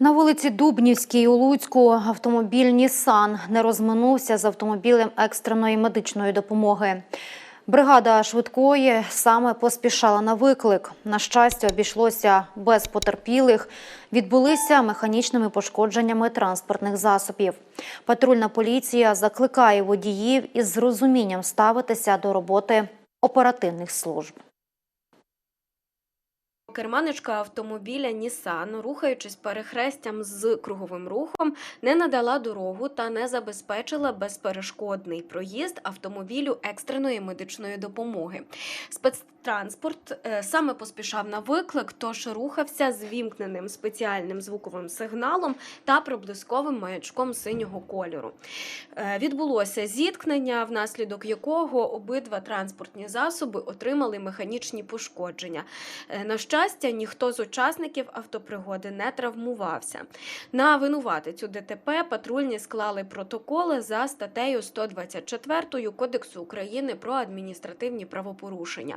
На вулиці Дубнівській у Луцьку автомобіль Нісан не розминувся з автомобілем екстреної медичної допомоги. Бригада швидкої саме поспішала на виклик. На щастя, обійшлося без потерпілих. Відбулися механічними пошкодженнями транспортних засобів. Патрульна поліція закликає водіїв із розумінням ставитися до роботи оперативних служб. Керманичка автомобіля Нісан, рухаючись перехрестям з круговим рухом, не надала дорогу та не забезпечила безперешкодний проїзд автомобілю екстреної медичної допомоги. Спецтранспорт е, саме поспішав на виклик, тож рухався з вімкненим спеціальним звуковим сигналом та проблисковим маячком синього кольору. Е, Відбулося зіткнення, внаслідок якого обидва транспортні засоби отримали механічні пошкодження. Е, На щастя, ніхто з учасників автопригоди не травмувався. На винуватицю ДТП патрульні склали протоколи за статтею 124 Кодексу України про адміністративні правопорушення.